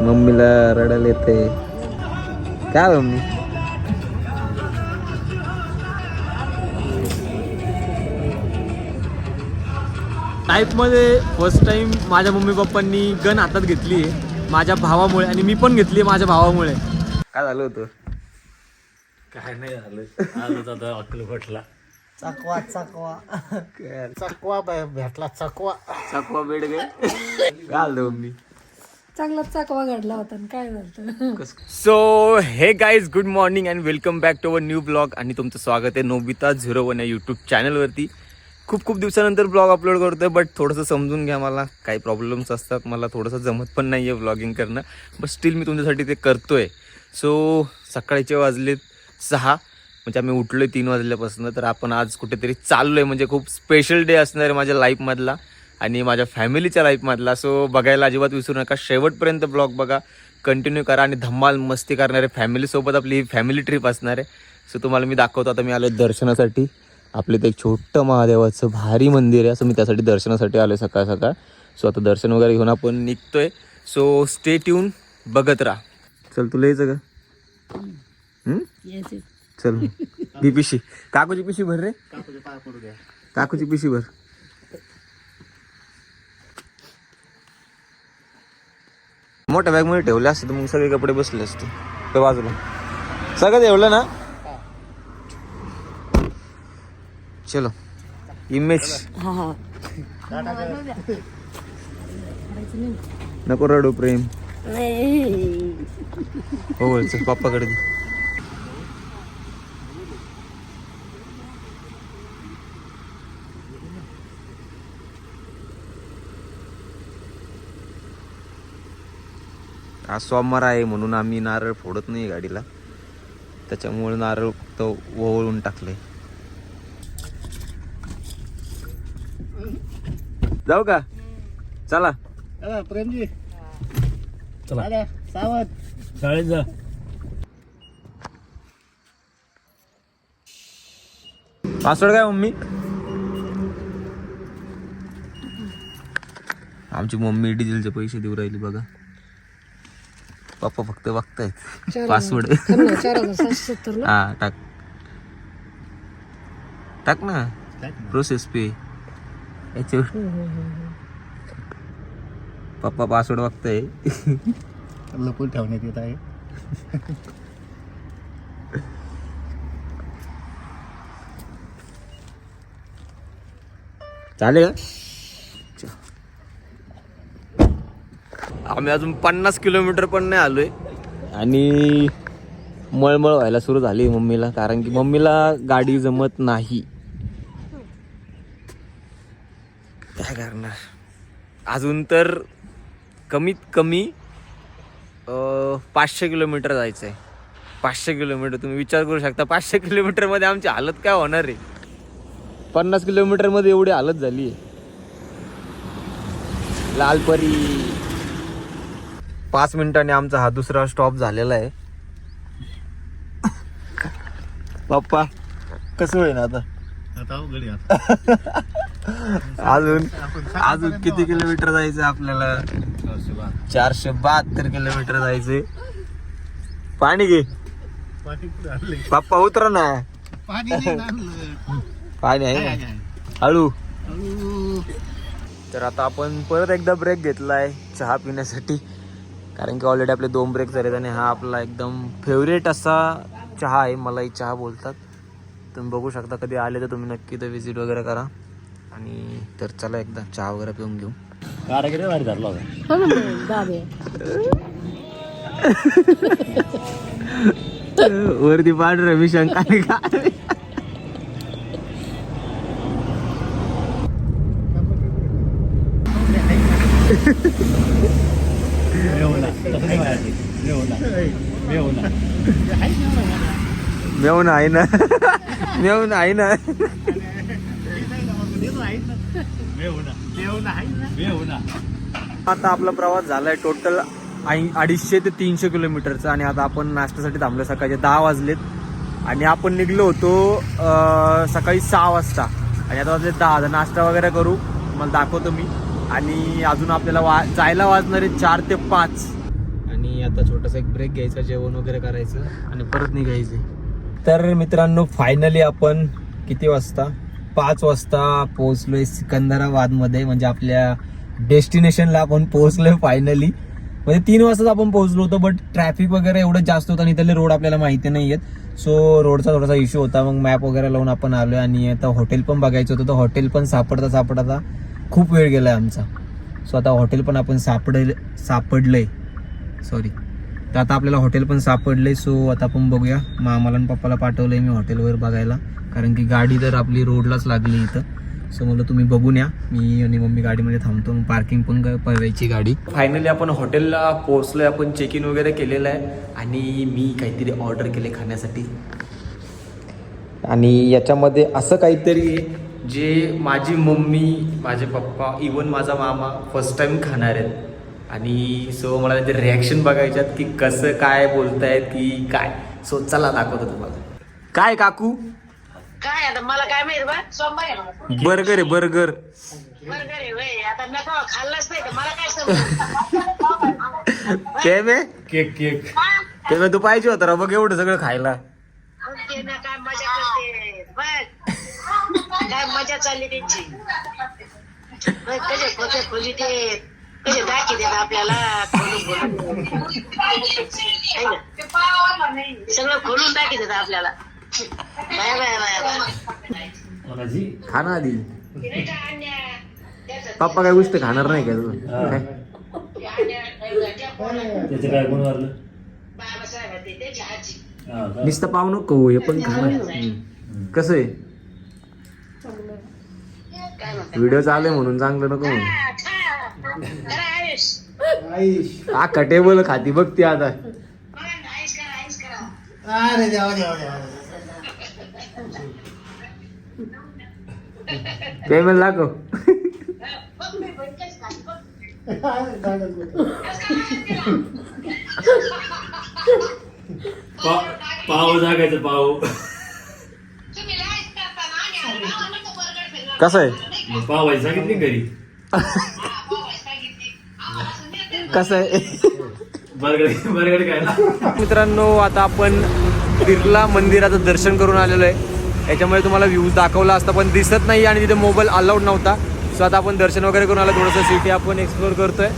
मम्मीला रडायला येते. काय मम्मी? लाईफमध्ये फर्स्ट टाइम माझ्या मम्मी पप्पांनी गन हातात घेतली आहे माझ्या भावामुळे आणि मी पण घेतली माझ्या भावामुळे. काय झालं होतं? काय नाही झालं. आलो दादा अक्कलकोटला चकवा चकवा. काय चकवा बे- भेटला चकवा. चकवा बेड गे. काय झालं मम्मी? चांगलाच चाकवा घडला होता आणि काय झालं? So hey guys good morning and welcome back to our new blog आणि तुमचं स्वागत आहे नोबिता झिरो वन या यूट्यूब चॅनलवरती खूप खूप दिवसानंतर ब्लॉग अपलोड करतोय बट थोडंसं समजून घ्या मला. काही प्रॉब्लेम्स असतात मला थोडंसं जमत पण नाही आहे ब्लॉगिंग करणं. बट स्टील मी तुमच्यासाठी ते करतोय. सो सकाळचे वाजलेत सहा. म्हणजे आम्ही उठलोय तीन वाजल्यापासून तर आपण आज कुठेतरी चाललोय. म्हणजे खूप स्पेशल डे असणार आहे माझ्या लाईफमधला आणि माझ्या फॅमिलीच्या लाईफमधला सो बघायला अजिबात विसरू नका. शेवटपर्यंत ब्लॉग बघा. कंटिन्यू करा आणि धम्माल मस्ती करणारे फॅमिलीसोबत आपली ही फॅमिली ट्रिप असणार आहे. सो तुम्हाला मी दाखवतो. आता मी आलो दर्शनासाठी. आपलं इथे एक छोटं महादेवाचं भारी मंदिर आहे. असं मी त्यासाठी दर्शनासाठी आलो सकाळ सकाळ. सो आता दर्शन वगैरे घेऊन आपण निघतोय. सो स्टे ट्यून बघत राहा. चल तुला यायचं का? चल. ही पिशी. काकूची पिशी भर रे. काकूची पिशी भर. मोठ्या बॅगमध्ये ठेवले असते तर मग सगळे कपडे बसले असते. ते बाजूला. सगळं ठेवलं ना? चलो. इमेज हा हा. नको रडू प्रेम. हो पप्पाकडे आज सोमवार आहे म्हणून आम्ही नारळ फोडत नाही गाडीला. त्याच्यामुळे नारळ फक्त ओवळून टाकले. जाऊ का? चला. प्रेमजी. चला. सावध. शाळेत जा. पासवर्ड काय मम्मी? आमची मम्मी डिझेलचे पैसे देऊ राहिली बघा. पप्पा फक्त बघतायत पासवर्ड हा टाक. टाक ना. प्रोसेस पे याच्यावर. पप्पा पासवर्ड बघताय. लपून ठेवण्यात येत आहे. चालेल? आम्ही अजून पन्नास किलोमीटर पण नाही आलोय. आणि मळमळ व्हायला सुरू झाली मम्मीला कारण की मम्मीला गाडी जमत नाही. काय करणार? अजून तर कमीत कमी पाचशे किलोमीटर जायचं आहे पाचशे किलोमीटर तुम्ही विचार करू शकता पाचशे किलोमीटरमध्ये आमची हालत काय होणार आहे? पन्नास किलोमीटरमध्ये एवढी हालत झाली लालपरी पाच मिनिटांनी आमचा हा दुसरा स्टॉप झालेला आहे. पप्पा कसं होईल आता. अजून अजून किती किलोमीटर जायचं आपल्याला? चारशे बहात्तर किलोमीटर जायचंय पाणी घे? पप्पा उतरा ना. पाणी आहे. ना? हळू. तर आता आपण परत एकदा ब्रेक घेतलाय चहा पिण्यासाठी. कारण की ऑलरेडी आपले दोन ब्रेक झालेत आणि हा आपला एकदम फेवरेट असा चहा आहे मलाई चहा बोलतात. तुम्ही बघू शकता कधी आले तर तुम्ही नक्की तर विजिट वगैरे करा. आणि तर चला एकदा चहा वगैरे पिऊन घेऊ. कारागिरी भारी धरला होता. हो वरती पाठ रविशंकर काय मेवना आहे ना. मेवून आहे ना. आता आपला प्रवास झालाय टोटल अडीचशे ते तीनशे किलोमीटरचा आणि आता आपण नाश्त्यासाठी थांबलो सकाळचे दहा वाजलेत. आणि आपण निघलो होतो सकाळी सहा वाजता. आणि आता वाजले दहा. नाश्ता वगैरे करू. मला दाखवतो मी. आणि अजून आपल्याला वा जायला वाजणारे चार ते पाच. आणि आता छोटासा एक ब्रेक घ्यायचा जेवण वगैरे करायचं आणि परत निघायचं. तर मित्रांनो फायनली आपण किती वाजता? पाच वाजता पोहोचलोय सिकंदराबादमध्ये म्हणजे आपल्या डेस्टिनेशनला आपण पोहोचलोय फायनली म्हणजे तीन वाजताच आपण पोहोचलो होतो बट ट्रॅफिक वगैरे एवढं जास्त होतं आणि इथले रोड आपल्याला माहिती नाही आहेत सो रोडचा थोडासा इश्यू होता मग मॅप वगैरे लावून आपण आलोय आणि आता हॉटेल पण बघायचं होतं तर हॉटेल पण सापडता सापडता खूप वेळ गेला आमचा. सो आता हॉटेल पण आपण सापडेल सापडलंय. सॉरी तर आता आपल्याला हॉटेल पण सापडले सो आता आपण बघूया. मामाला आणि पप्पाला पाठवलंय मी हॉटेलवर बघायला. कारण की गाडी तर आपली रोडलाच लागली इथं. सो मला तुम्ही बघून या. मी आणि मम्मी गाडीमध्ये थांबतो. मग पार्किंग पण काय करायची गाडी. फायनली आपण हॉटेलला पोहोचलोय. आपण चेक इन वगैरे केलेलं आहे. आणि मी काहीतरी ऑर्डर केले खाण्यासाठी. आणि याच्यामध्ये असं काहीतरी आहे जे माझी मम्मी माझे पप्पा इवन माझा मामा फर्स्ट टाइम खाणार आहेत. आणि सो मला त्यांचे रिॲक्शन बघायच्यात की कसं काय बोलतायत की काय. सो चला दाखवतो तुम्हाला. काय काकू? काय आता मला काय माहीत बा सोमवार आहे. बर्गर आहे बर्गर. बरं आहे होय आता नको खाल्लंच नाही तर मला काय समज ते मे केक केक. ते मे तू पाहिजे होता राव बघ एवढं सगळं खायला. ना काय मजा करते. बघ. काय मजा चालली त्यांची. बघ, कसे खोचे खोली ते कसे दाखी देत आपल्याला खोलून खोलून. है ना? सगळं खोलून दाखी देत आपल्याला. Bye bye bye bye. कोणाची खा ना आधी पप्पा काय गोष्ट खाणार नाही का तू हा. काय? त्याचं काय कोण वारलं बाबासाहेब होते त्याची आजी. हा का? नुसतं पाहू नको हे पण खा ना कसं आहे? व्हिडिओ चालू आहे म्हणून चांगलं नको म्हणून खा, खा. करा आयुष हा कटेबल खाती बघ ती आता अरे देवा देवा देवा पेमेंट. पा- पाव जागायचं पाव. कसं आहे मग सांगितली घरी. कसं आहे? बरगड बरगड मित्रांनो आता आपण बिर्ला मंदिराचं दर्शन करून आलेलो आहे. याच्यामुळे तुम्हाला व्ह्यू दाखवला असता पण दिसत नाही आणि तिथे मोबाईल अलाउड नव्हता. सो आता आपण दर्शन वगैरे करून आलो. थोडंसं सिटी आपण एक्सप्लोर करतोय.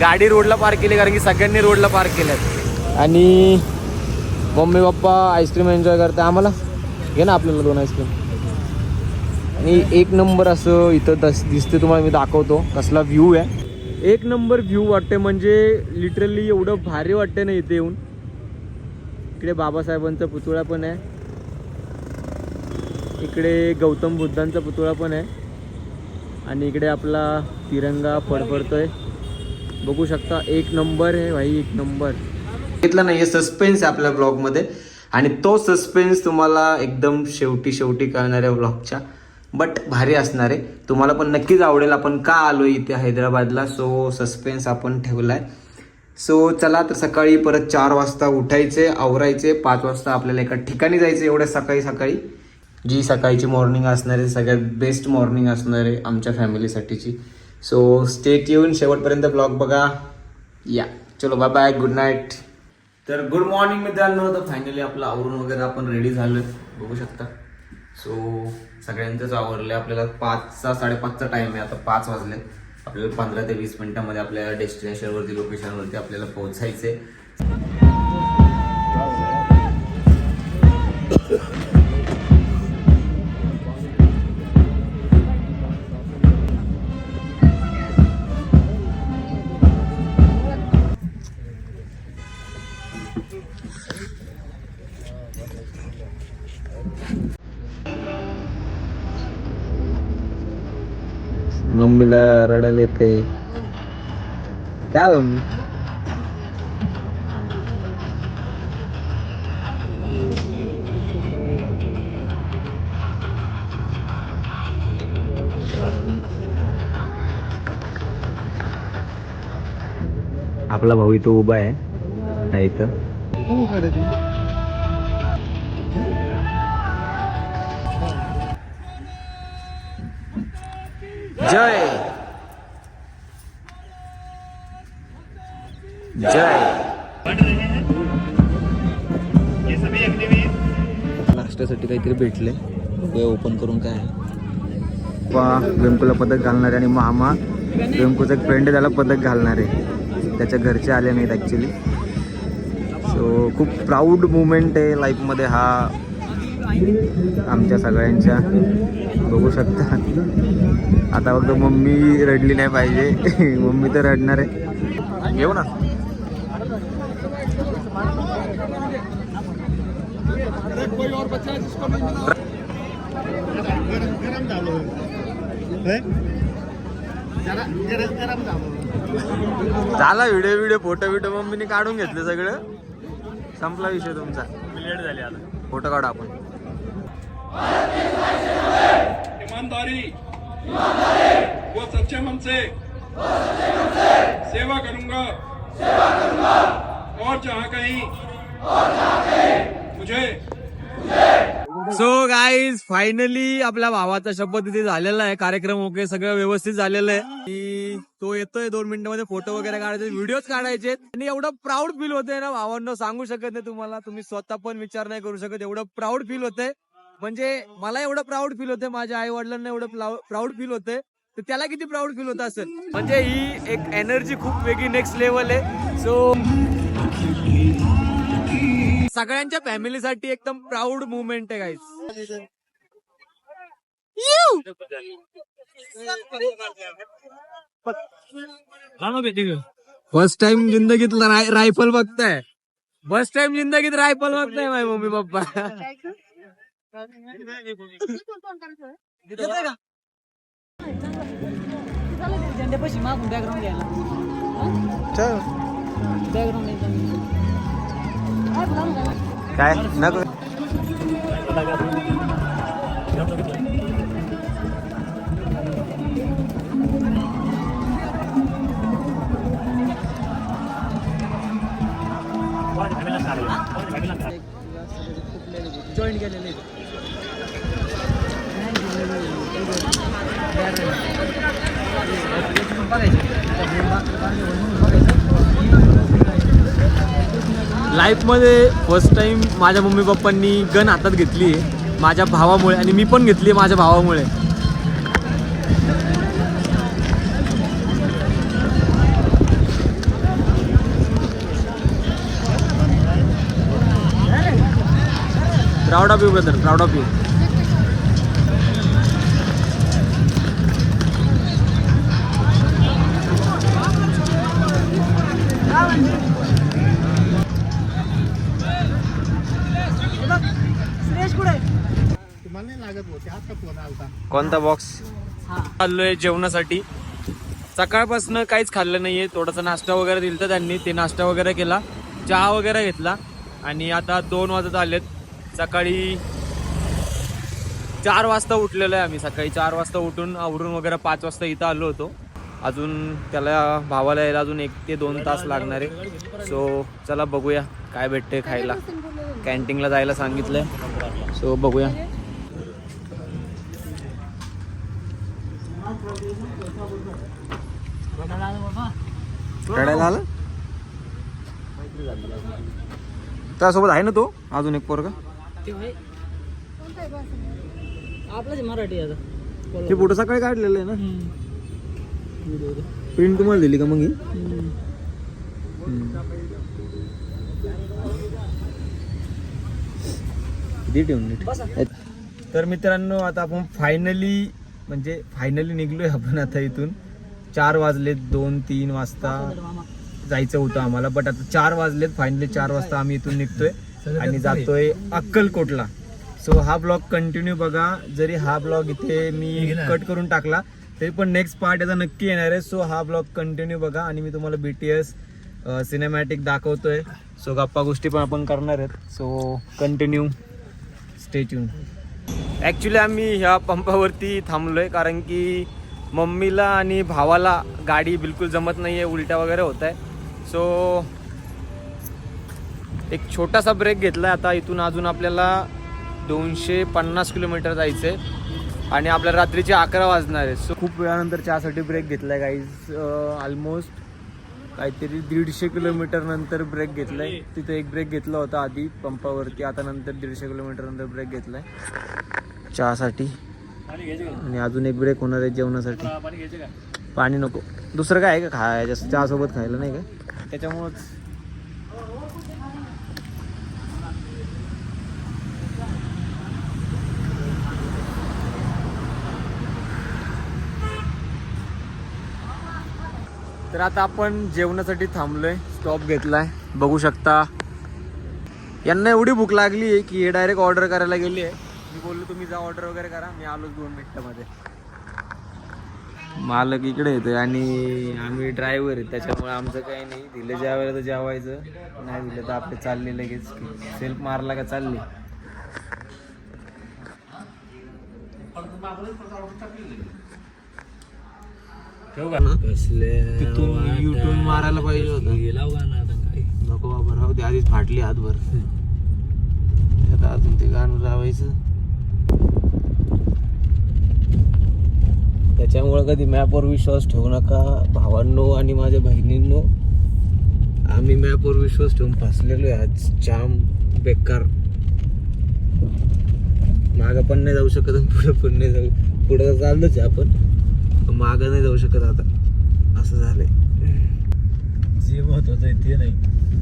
गाडी रोडला पार्क केली कारण की सगळ्यांनी रोडला पार्क केल्यात. आणि मम्मी पप्पा आईस्क्रीम एन्जॉय करते आम्हाला? घे ना आपल्याला दोन आईस्क्रीम आणि एक नंबर असं इथं दस दिसते तुम्हाला मी दाखवतो कसला व्ह्यू आहे. एक नंबर व्ह्यू वाटते म्हणजे लिटरली एवढं भारी वाटते ना इथे येऊन. इकडे बाबासाहेबांचा पुतळा पण आहे. इकडे गौतम बुद्धांचा पुतळा पण आहे. आणि इकडे आपला तिरंगा फडफडतोय. बघू शकता एक नंबर आहे भाई एक नंबर. घेतला नाही हे सस्पेन्स आहे आपल्या ब्लॉगमध्ये आणि तो सस्पेन्स तुम्हाला एकदम शेवटी शेवटी कळणार आहे ब्लॉगच्या बट भारी असणार आहे. तुम्हाला पण नक्कीच आवडेल. आपण का आलो इथे हैदराबादला? सो सस्पेन्स आपण ठेवलाय. सो चला तर सकाळी परत चार वाजता उठायचे आवरायचे. पाच वाजता आपल्याला एका ठिकाणी जायचं एवढ्या सकाळी सकाळी. जी सकाळची मॉर्निंग असणार आहे सगळ्यात बेस्ट मॉर्निंग असणार आहे आमच्या फॅमिलीसाठीची सो स्टेट येऊन शेवटपर्यंत ब्लॉग बघा. या. चलो बाय बाय गुड नाईट तर गुड मॉर्निंग मित्रांनो. तर फायनली आपलं आवरून वगैरे आपण रेडी झालं बघू शकता. सो सगळ्यांचंच आवरलं आपल्याला पाचचा साडेपाचचा टाईम आहे. आता पाच वाजले. आपल्याला पंधरा ते वीस मिनिटामध्ये आपल्या डेस्टिनेशनवरती लोकेशनवरती आपल्याला पोहोचायचं आहे मम्मीला रडायला येते काय हो आपला भाऊ इथं उभा आहे. हा इथं जय। जय। नाश्त्यासाठी काहीतरी भेटले. बघूया ओपन करून काय आहे. पा वेमकोला पदक घालणारे आणि मामा वेमकोचा एक फ्रेंड त्याला पदक घालणार. आहे त्याच्या घरचे आले नाहीत ॲक्च्युली सो खूप प्राऊड मुमेंट आहे लाईफमध्ये हा आमच्या सगळ्यांच्या. बघू शकता. आता फक्त मम्मी रडली नाही पाहिजे. मम्मी तर रडणार आहे. घेऊ ना. झालो व्हिडिओ व्हिडिओ फोटो बिटो मम्मीने काढून घेतले सगळं. संपला विषय तुमचा. लेट झाले आता. फोटो काढा आपण. ईमानदारी व सच्चे मन से सेवा करूंगा. और जहाँ कहीं. मुझे. सो गाईज फायनली आपल्या भावाचा शपथ इथे झालेला आहे. कार्यक्रम ओके सगळं व्यवस्थित झालेलं आहे. तो येतोय दोन मिनिटांमध्ये फोटो वगैरे काढायचे व्हिडिओज काढायचे. आणि एवढं प्राऊड फील होतंय ना भावांना सांगू शकत नाही तुम्हाला. तुम्ही स्वतः पण विचार नाही करू शकत. एवढं प्राऊड फील होतंय. म्हणजे मला एवढं प्राऊड फील होतंय माझ्या आई वडिलांना एवढं प्राऊड फील होतंय. तर त्याला किती प्राऊड फील होत असेल? म्हणजे ही एक एनर्जी खूप वेगळी नेक्स्ट लेवल आहे. सो सगळ्यांच्या फॅमिलीसाठी एकदम प्राऊड मुवमेंट आहे गाईज फर्स्ट टाइम जिंदगीत राय- रायफल बघताय. फर्स्ट टाइम जिंदगीत रायफल बघताय माझे मम्मी पप्पा? झेंड्यापाशी मागून बॅकग्राऊंड घ्यायला बॅकग्राऊंड काय नको जॉईन केलेले. लाईफमध्ये फर्स्ट टाइम माझ्या मम्मी पप्पांनी गन हातात घेतली. माझ्या भावामुळे आणि मी पण घेतली माझ्या भावामुळे. Proud of you brother proud of you कोणता बॉक्स हा. चाललोय जेवणासाठी. सकाळपासून काहीच खाल्लं नाहीये. थोडासा नाश्ता वगैरे दिलता त्यांनी. ते नाश्ता वगैरे केला. चहा वगैरे घेतला. आणि आता दोन वाजत आलेत. सकाळी चार वाजता उठलेलो आहे आम्ही सकाळी. चार वाजता उठून आवरून वगैरे पाच वाजता इथं आलो होतो. अजून त्याला भावाला यायला अजून एक ते दोन तास लागणार आहे. सो चला बघूया काय भेटते खायला. कॅन्टीनला जायला सांगितलंय. सो बघूया. रडायला आलं? त्यासोबत आहे ना तो? अजून एक पोरगा? आपलाच मराठी आता. ते फोटो सकाळी काढलेलं आहे ना? प्रिंट तुम्हाला दिली का मग ही. तर मित्रांनो आता आपण फायनली म्हणजे फायनली निघलोय आपण आता इथून. चार वाजलेत दोन तीन वाजता जायचं होतं आम्हाला. बट आता चार वाजलेत फायनली चार वाजता आम्ही इथून निघतोय आणि जातोय अक्कलकोटला. सो हा ब्लॉग कंटिन्यू बघा. जरी हा ब्लॉग इथे मी कट करून टाकला तरी पण नेक्स्ट पार्ट याचा नक्की येणार आहे. सो हा ब्लॉग कंटिन्यू बघा आणि मी तुम्हाला बीटीएस सिनेमॅटिक दाखवतोय. सो गप्पा गोष्टी पण आपण करणार आहेत. सो कंटिन्यू स्टेच्यून ॲक्च्युली आम्ही ह्या पंपावरती थांबलोय कारण की मम्मीला आणि भावाला गाडी बिलकुल जमत नाही आहे उलट्या वगैरे होत आहे सो एक छोटासा ब्रेक घेतला आहे आता इथून अजून आपल्याला दोनशे पन्नास किलोमीटर जायचं आहे आणि आपल्या रात्रीचे अकरा वाजणार आहे सो खूप वेळानंतर चहासाठी ब्रेक घेतला आहे गाईज ऑलमोस्ट काहीतरी दीडशे किलोमीटर नंतर ब्रेक घेतलाय. तिथे एक ब्रेक घेतला होता आधी पंपावरती. आता नंतर दीडशे किलोमीटर नंतर ब्रेक घेतलाय. चहासाठी आणि अजून एक ब्रेक होणार आहे जेवणासाठी. पाणी नको. दुसरं काय आहे का खायचं चहा सोबत खायला नाही का? त्याच्यामुळंच. तर आता आपण जेवणासाठी थांबलोय. स्टॉप घेतलाय. बघू शकता. यांना एवढी भूक लागली आहे की हे डायरेक्ट ऑर्डर करायला गेली आहे मी बोललो तुम्ही जा ऑर्डर वगैरे करा. मी आलो दोन मिनिटामध्ये. मालक इकडे येतोय आणि आम्ही ड्रायव्हर आहे त्याच्यामुळे आमचं काही नाही. दिलं जेवायला तर जेवायचं नाही दिलं तर आपले चालले लगेच. सेल्फ मारला का चालले तिथून मारायला पाहिजे होतं. नको बाबा राहू दे आधीच फाटली हातभर. आता अजून ते गाणं लावायचं. त्याच्यामुळे कधी मॅपवर विश्वास ठेवू नका. भावांनो आणि माझ्या बहिणींनो आम्ही मॅपवर विश्वास ठेवून फसलेलो आहे आज जाम बेकार. मागं पण नाही जाऊ शकत पुढं पण नाही जाऊ. पुढं तर चाललोच आहे आपण. पण मागं नाही जाऊ शकत आता. असं झालंय. जे महत्वाचं आहे ते नाही.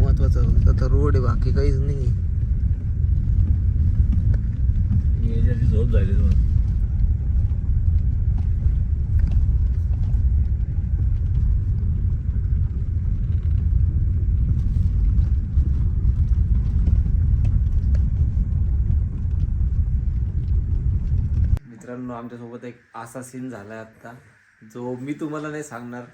महत्वाचं आता रोड आहे बाकी काहीच नाही झोप झाली तुम्हाला. मित्रांनो आमच्यासोबत एक असा सीन झालाय आता जो मी तुम्हाला नाही सांगणार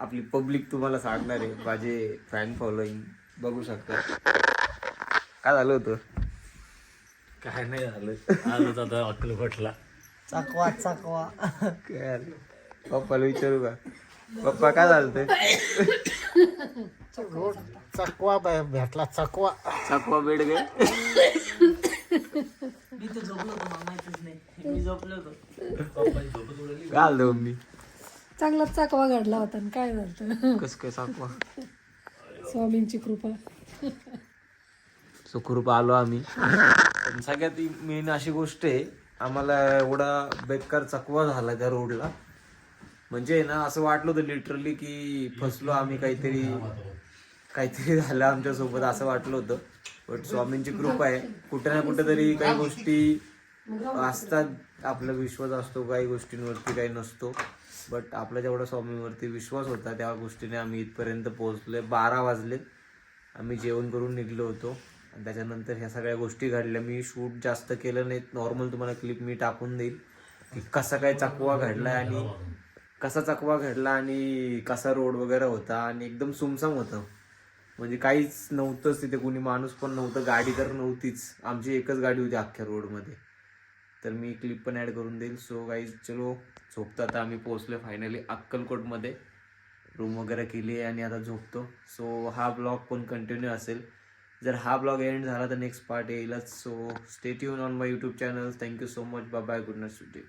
आपली पब्लिक तुम्हाला सांगणार आहे. माझे फॅन फॉलोईंग बघू शकता. काय झालं होतं? काय नाही झालं. आजच आता अक्कलकोटला चाकवा चाकवा. काय? झालं? पप्पाला विचारू का? पप्पा काय झालं ते चकवा भेटला चकवा. चकवा बेड गे मी तर झोपलो होतो नाही मी झोपलो होतो. काय झालं मम्मी चांगला चाकवा घडला होता आणि काय झालं कस काय चकवा? स्वामींची कृपा. सुखरूप आलो आम्ही. पण सगळ्यात मेन अशी गोष्ट आहे आम्हाला एवढा बेकार चकवा झाला त्या रोडला म्हणजे ना असं वाटलं होतं लिटरली की फसलो आम्ही काहीतरी काहीतरी झालं आमच्यासोबत असं वाटलं होतं. बट स्वामींची कृपा आहे. कुठे ना कुठे तरी काही गोष्टी असतात. आपला विश्वास असतो काही गोष्टींवरती काही नसतो. बट आपला जेवढा स्वामींवरती विश्वास होता त्या गोष्टीने आम्ही इथपर्यंत पोहोचलोय. बारा वाजलेत आम्ही जेवण करून निघलो होतो. आणि त्याच्यानंतर ह्या सगळ्या गोष्टी घडल्या. मी शूट जास्त केलं नाहीत नॉर्मल तुम्हाला क्लिप मी टाकून देईल. की कसा काय चकवा घडला आणि कसा चकवा घडला आणि कसा रोड वगैरे होता. आणि एकदम सुमसम होतं. म्हणजे काहीच नव्हतंच तिथे. कोणी माणूस पण नव्हतं. गाडी तर नव्हतीच. आमची एकच गाडी होती अख्ख्या रोडमध्ये तर मी क्लिप पण ॲड करून देईल. सो गाईज चलो झोपतो आता आम्ही पोहोचलो फायनली अक्कलकोटमध्ये. रूम वगैरे केली आहे आणि आता झोपतो. सो हा ब्लॉग पण कंटिन्यू असेल. जर हा ब्लॉग एंड झाला तर नेक्स्ट पार्ट येईलच. So stay tuned on my YouTube channel thank you so much bye bye good night सुटे